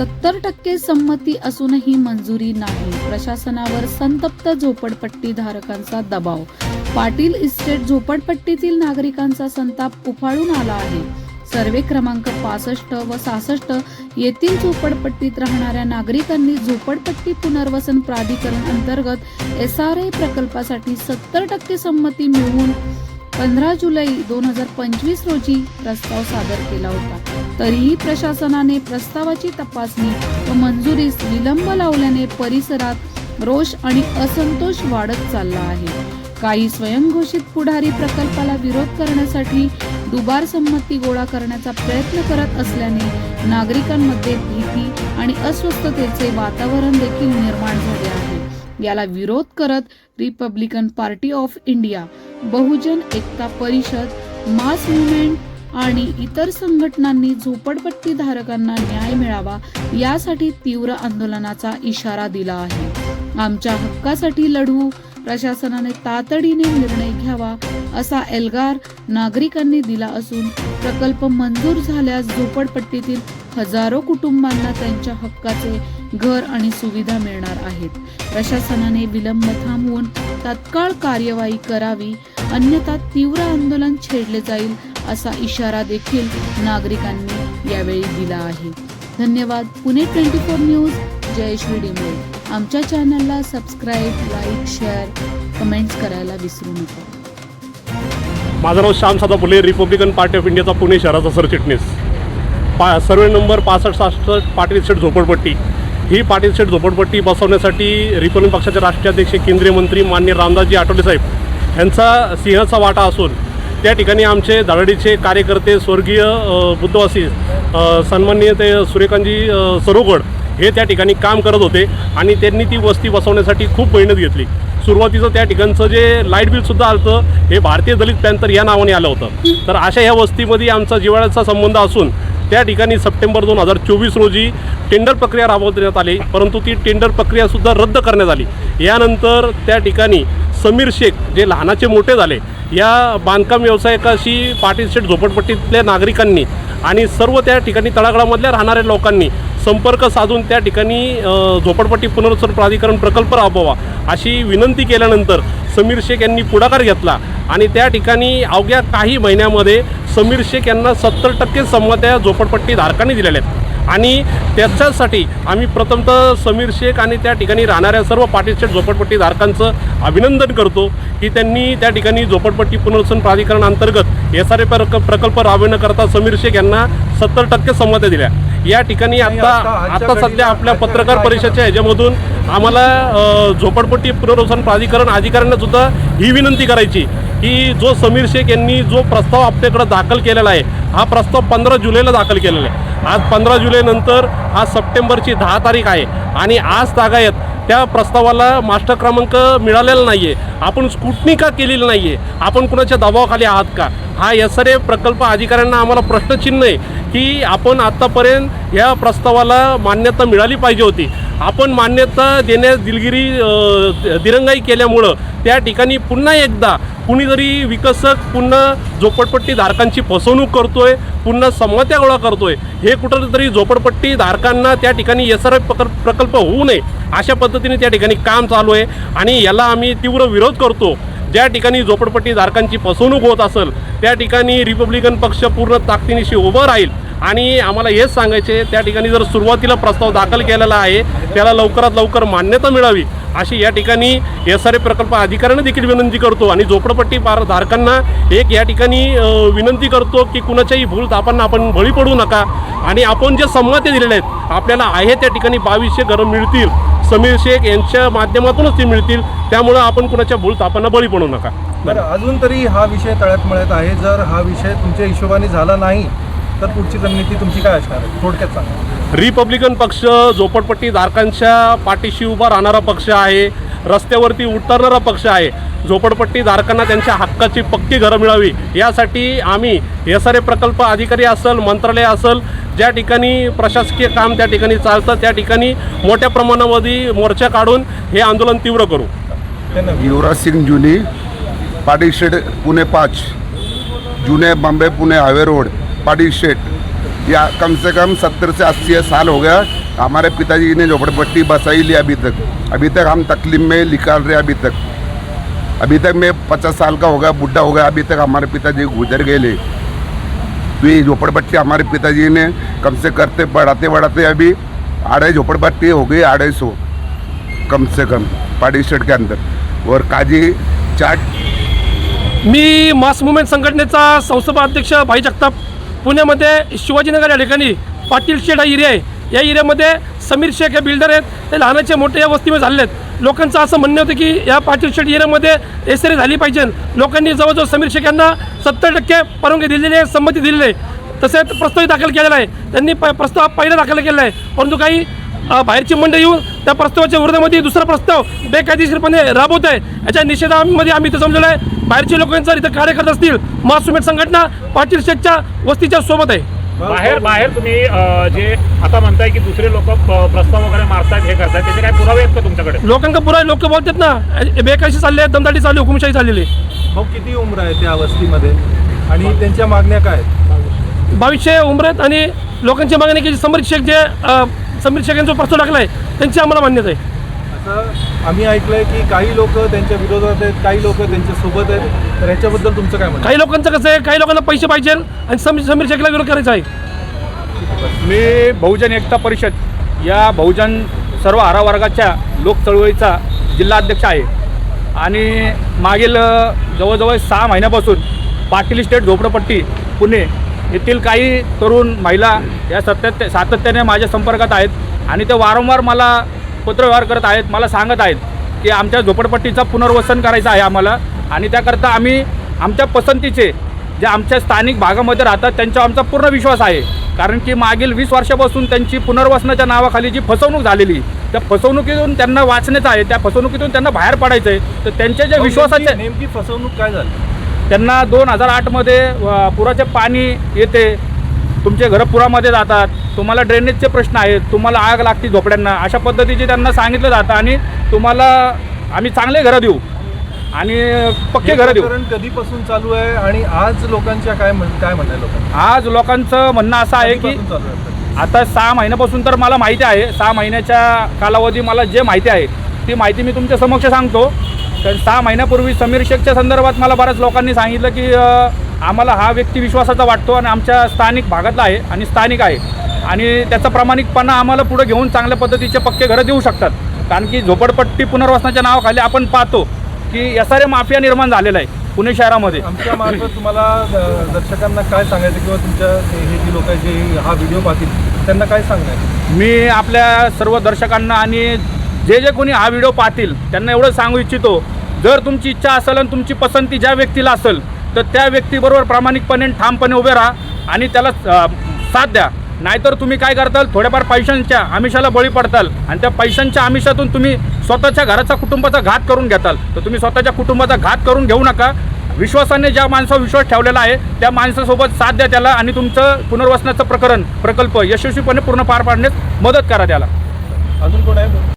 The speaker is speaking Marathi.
सत्तर टक्के संमती असूनही मंजुरी नाही. प्रशासनावर संतप्त झोपडपट्टी धारकांचा दबाव. पाटील इस्टेट झोपडपट्टीतील नागरिकांचा संताप उफाळून आला आहे. सर्वे क्रमांक पासष्ट व सहासष्ट येथील झोपडपट्टीत राहणाऱ्या नागरिकांनी झोपडपट्टी पुनर्वसन प्राधिकरण अंतर्गत एस आर ए प्रकल्पासाठी सत्तर टक्के संमती मिळवून पंधरा जुलै दोन हजार पंचवीस रोजी प्रस्ताव सादर केला होता. तरीही प्रशासनाने प्रस्तावाची तपासणी व मंजुरीस विलंब लावल्याने परिसरात रोष आणि असंतोष वाढत चालला आहे. काही स्वयंघोषित पुढारी प्रकल्पाला विरोध करण्यासाठी दुबार संमती गोळा करण्याचा प्रयत्न करत असल्याने नागरिकांमध्ये भीती आणि अस्वस्थतेचे वातावरण देखील निर्माण झाले आहे. याला विरोध करत Republican Party of India Bahujan Ekta Parishad mass movement आणि इतर संघटनांनी झोपडपट्टी धारकांना न्याय मिळावा यासाठी तीव्र आंदोलनाचा इशारा दिला आहे. आमच्या हक्कासाठी लढू प्रशासनाने तातडीने निर्णय घ्यावा असा एल्गार नागरिकांनी दिला असून प्रकल्प मंजूर झाल्यास झोपडपट्टीतील हजारो कुटुंबांना त्यांच्या हक्काचे घर आणि सुविधा मिळणार आहेत. प्रशासनाने विलंब थांबवून तत्काळ कार्यवाही करावी अन्यथा तीव्र आंदोलन छेडले जाईल असा इशारा देखील नागरिकांनी यावेळी दिला आहे. धन्यवाद. Pune twenty four news Jayashree Dimbe आमच्या चॅनलला सबस्क्राईब लाईक शेअर कमेंट्स करायला विसरू नका. माझं नाव श्याम सादा फुले रिपब्लिकन पार्टी ऑफ इंडियाचा पुणे शहराचा सरचिटणीस. पा सर्वे नंबर पासष्ट सहासष्ट पाटील सेट झोपडपट्टी. ही पाटील सेट झोपडपट्टी बसवण्यासाठी रिपब्लिकन पक्षाचे राष्ट्रीय अध्यक्ष केंद्रीय मंत्री मान्य रामदासजी आठवले साहेब यांचा सिंहाचा वाटा असून त्या ठिकाणी आमचे धडाडीचे कार्यकर्ते स्वर्गीय बुद्धवासी सन्माननीय ते सूर्यकांतजी सरोगड हे त्या ठिकाणी काम करत होते आणि त्यांनी ती वस्ती बसवण्यासाठी खूप मेहनत घेतली. सुरुवातीचं त्या ठिकाणचं जे लाइट बिलसुद्धा आलं हे भारतीय दलित पॅन्थर या नावाने आलं होतं. तर अशा ह्या वस्तीमध्ये आमचा जिव्हाळ्याचा संबंध असून त्या ठिकाणी सप्टेंबर दोन हजार चोवीस रोजी टेंडर प्रक्रिया राबवण्यात आली परंतु ती टेंडर प्रक्रियासुद्धा रद्द करण्यात आली. यानंतर त्या ठिकाणी समीर शेख जे लहानाचे मोठे झाले या बांधकाम व्यावसायिकाशी पाटील झोपडपट्टीतल्या नागरिकांनी आणि सर्व त्या ठिकाणी तळागाळामधल्या राहणाऱ्या लोकांनी संपर्क साधून त्या ठिकाणी झोपडपट्टी पुनर्वसन प्राधिकरण प्रकल्प राबवावा अशी विनंती केल्यानंतर समीर शेख यांनी पुढाकार घेतला. आणि त्या ठिकाणी अवघ्या काही महिन्यामध्ये समीर शेख यांना सत्तर टक्के संमत्या झोपडपट्टी धारकांनी दिलेल्या आहेत. आणि त्याच्यासाठी आम्ही प्रथमतः समीर शेख आणि त्या ठिकाणी राहणाऱ्या सर्व पाटीलशेठ झोपडपट्टी धारकांचं अभिनंदन करतो की त्यांनी त्या ठिकाणी झोपडपट्टी पुनर्वसन प्राधिकरण अंतर्गत एस आर ए प्रकल्प राबविण्याकरता समीर शेख यांना सत्तर टक्के संमत्या दिल्या. या ठिकाणी आता आता सध्या आपल्या पत्रकार परिषदेच्या ह्याच्यामधून आम्हाला झोपडपट्टी पुनर्वसन प्राधिकरण अधिकाऱ्यांना सुद्धा ही विनंती करायची की जो समीर शेख यांनी जो प्रस्ताव आपल्याकडे दाखल केलेला आहे हा प्रस्ताव पंधरा जुलैला दाखल केलेला आहे. आज पंधरा जुलैनंतर आज सप्टेंबरची दहा तारीख आहे आणि आज तागायत त्या प्रस्तावाला मास्टर क्रमांक मिळालेला नाही आहे आपण स्कुटनी का केलेली नाही आहे आपण कुणाच्या दबावाखाली आहात का? हा एस आर ए प्रकल्प अधिकाऱ्यांना आम्हाला प्रश्नचिन्ह आहे की आपण आत्तापर्यंत या प्रस्तावाला मान्यता मिळाली पाहिजे होती. आपण मान्यता देण्यास दिलगिरी दिरंगाई केल्यामुळं त्या ठिकाणी पुन्हा एकदा कुणीतरी विकसक पुन्हा झोपडपट्टी धारकांची फसवणूक करतोय पुन्हा संमत्या गोळा करतोय. हे कुठंतरी झोपडपट्टी धारकांना त्या ठिकाणी एस आर प्रकल्प होऊ नये. अशा पद्धतीने त्या ठिकाणी काम चालू आहे. आणि याला आम्ही तीव्र विरोध करतो. ज्या ठिकाणी झोपडपट्टी धारकांची फसवणूक होत असेल त्या ठिकाणी रिपब्लिकन पक्ष पूर्ण ताकदीनिशी उभं राहील. आणि आम्हाला हेच सांगायचे त्या ठिकाणी जर सुरुवातीला प्रस्ताव दाखल केलेला आहे त्याला लवकरात लवकर मान्यता मिळावी अशी या ठिकाणी एस आर ए प्रकल्प अधिकाऱ्यांना देखील विनंती करतो. आणि झोपडपट्टी पार धारकांना एक या ठिकाणी विनंती करतो की कुणाच्याही भूल तापांना आपण बळी पडू नका. आणि आपण जे संमती दिलेले आहेत आपल्याला आहे त्या ठिकाणी बावीसशे घरं मिळतील. समीर शेख यांच्या माध्यमातूनच ते मिळतील. त्यामुळं आपण कुणाच्या भूल तापांना बळी पडू नका. बरं अजून तरी हा विषय तळ्यात मळ्यात आहे. जर हा विषय तुमच्या हिशोबाने झाला नाही तर पुढची रणनीती तुमची काय असणार आहे? थोडक्यात सांगा. रिपब्लिकन पक्ष झोपडपट्टी धारकांच्या पाठीशी उभा राहणारा पक्ष आहे. रस्त्यावरती उतरणारा पक्ष आहे. झोपडपट्टीधारकांना त्यांच्या हक्काची पक्की घरं मिळावी. यासाठी आम्ही एस आर ए प्रकल्प अधिकारी असेल मंत्रालय असेल ज्या ठिकाणी प्रशासकीय काम त्या ठिकाणी चालतं त्या ठिकाणी मोठ्या प्रमाणामध्ये मोर्चा काढून हे आंदोलन तीव्र करू. युवराज सिंग जुनी पाटिल पुणे पाच जुने बॉम्बे पुणे हाईवे रोड पाडीशेट या कम से कम सत्तर से अस्सी साल हो गया हमारे पिताजी ने झोपड़पट्टी बसाई ली अभी तक. अभी तक हम तकलीफ में निकाल रहे अभी तक. अभी तक मैं पचास साल का हो गया बुढ़ा हो गया अभी तक हमारे पिताजी गुजर गए ले। तो ये झोपड़पट्टी हमारे पिताजी ने कम से करते बढ़ाते बढ़ाते अभी अढाई झोपड़पट्टी हो गई अढ़ाई सौ कम से कम पाडी स्टेट के अंदर। और काजी चाट मी मास मुवमेंट संघटनेचा संस्थापक अध्यक्ष भाई जगताप पुण्यामध्ये शिवाजीनगर या ठिकाणी पाटील शेड हा एरिया आहे. या एरियामध्ये समीर शेख हे बिल्डर आहेत. ते लहानाचे मोठे या वस्तीमध्ये झालेले आहेत. लोकांचं असं म्हणणं होतं की या पाटील एरियामध्ये एस झाली पाहिजे. लोकांनी जवळजवळ समीर शेख यांना सत्तर टक्के परवानगी दिलेली आहे संमती दिलेली आहे. तसेच प्रस्तावही दाखल केलेला आहे. त्यांनी प प्रस्ताव पहिला दाखल केलेला आहे. परंतु काही बाहेरची मंडळी येऊन त्या प्रस्तावाच्या विरोधामध्ये दुसरा प्रस्ताव बेकायदेशीरपणे राबवत आहे. याच्या निषेधामध्ये आम्ही इथं जमलेलो आहे. बाहेरचे लोक जर इथं कार्य करत असतील. महासुमेट संघटना पाटील शेठच्या वस्तीच्या सोबत आहे. बाहेर बाहेर तुम्ही जे आता म्हणताय की दुसरे लोक प्रस्ताव वगैरे मारतायत हे करतायत त्याचे काय पुरावे आहेत का तुमच्याकडे? लोकांका पुरा लोक बोलतात ना. बेकायशी चालले आहेत दमदाटी चालली हुकुमशाही चाललेली आहे. भाऊ किती उम्र आहे त्या वस्तीमध्ये आणि त्यांच्या मागण्या काय आहेत? बावीसशे उमर आहेत आणि लोकांची मागणी की समीर शेख जे समीर शेख यांचा प्रस्ताव टाकला आहे त्यांची आम्हाला मान्यता आहे. असं आम्ही ऐकलंय की काही लोक त्यांच्या विरोधात आहेत काही लोक त्यांच्यासोबत आहेत. तर ह्याच्याबद्दल तुमचं काय म्हणणं काही लोकांचं कसं आहे काही लोकांना पैसे पाहिजे आणि समीर समीर शेखला विरोध करायचा आहे. मी बहुजन एकता परिषद या बहुजन सर्व आरावर्गाच्या लोक चळवळीचा जिल्हा अध्यक्ष आहे. आणि मागील जवळजवळ सहा महिन्यापासून पाटील स्टेट झोपडपट्टी पुणे येथील काही तरुण महिला या सत्यात सातत्याने माझ्या संपर्कात आहेत. आणि ते वारंवार मला पत्रव्यवहार करत आहेत मला सांगत आहेत की आमच्या झोपडपट्टीचं पुनर्वसन करायचं आहे आम्हाला. आणि त्याकरता आम्ही आमच्या पसंतीचे जे आमच्या स्थानिक भागामध्ये राहतात त्यांच्यावर आमचा पूर्ण विश्वास आहे. कारण की मागील वीस वर्षापासून त्यांची पुनर्वसनाच्या नावाखाली जी फसवणूक झालेली त्या फसवणुकीतून त्यांना वाचण्याचं आहे त्या फसवणुकीतून त्यांना बाहेर पडायचं आहे तर त्यांच्या ज्या विश्वासाचे नेमकी- फसवणूक काय झाली? त्यांना दोन हजार आठमध्ये पुराचे पाणी येते तुमचे घरं पुरामध्ये जातात तुम्हाला ड्रेनेजचे प्रश्न आहेत तुम्हाला आग लागते झोपड्यांना अशा पद्धतीचे त्यांना सांगितलं जातं आणि तुम्हाला आम्ही चांगले घरं देऊ आणि पक्के घरं देऊ. प्रकरण कधीपासून चालू आहे आणि आज लोकांच्या काय म्हण काय म्हणणं आहे आज लोकांचं म्हणणं असं आहे की कधीपासून चालू आहे आता? सहा महिन्यापासून तर मला माहिती आहे सहा महिन्याच्या कालावधी मला जे माहिती आहे ती माहिती मी तुमच्या समक्ष सांगतो. तर सहा महिन्यापूर्वी समीर शेखच्या संदर्भात मला बऱ्याच लोकांनी सांगितलं की अ, आम्हाला हा व्यक्ती विश्वासाचा वाटतो आणि आमच्या स्थानिक भागातला आहे आणि स्थानिक आहे. आणि त्याचा प्रामाणिकपणा आम्हाला पुढे घेऊन चांगल्या पद्धतीचे पक्के घरं देऊ शकतात. कारण की झोपडपट्टी पुनर्वसनाच्या नावाखाली आपण पाहतो की एस आर ए माफिया निर्माण झालेला आहे पुणे शहरामध्ये. आमच्या मार्फत तुम्हाला दर्शकांना काय सांगायचं किंवा तुमच्या हे हे जी लोक जे हा व्हिडिओ पाहतील त्यांना काय सांगायचं? मी आपल्या सर्व दर्शकांना आणि जे जे कोणी हा व्हिडिओ पाहतील त्यांना एवढं सांगू इच्छितो जर तुमची इच्छा असेल आणि तुमची पसंती ज्या व्यक्तीला असेल तर त्या व्यक्तीबरोबर प्रामाणिकपणे ठामपणे उभे राहा आणि त्याला साथ द्या. नाहीतर तुम्ही काय करताल? थोड्याफार पैशांच्या आमिषाला बळी पडताल आणि त्या पैशांच्या आमिषातून तुम्ही स्वतःच्या घराचा कुटुंबाचा घात करून घेताल. तर तुम्ही स्वतःच्या कुटुंबाचा घात करून घेऊ नका. विश्वासाने ज्या माणसावर विश्वास ठेवलेला आहे त्या माणसासोबत साथ द्या त्याला आणि तुमचं पुनर्वसनाचं प्रकरण प्रकल्प यशस्वीपणे पूर्ण पार पाडण्यास मदत करा त्याला. अजून कोण आहे?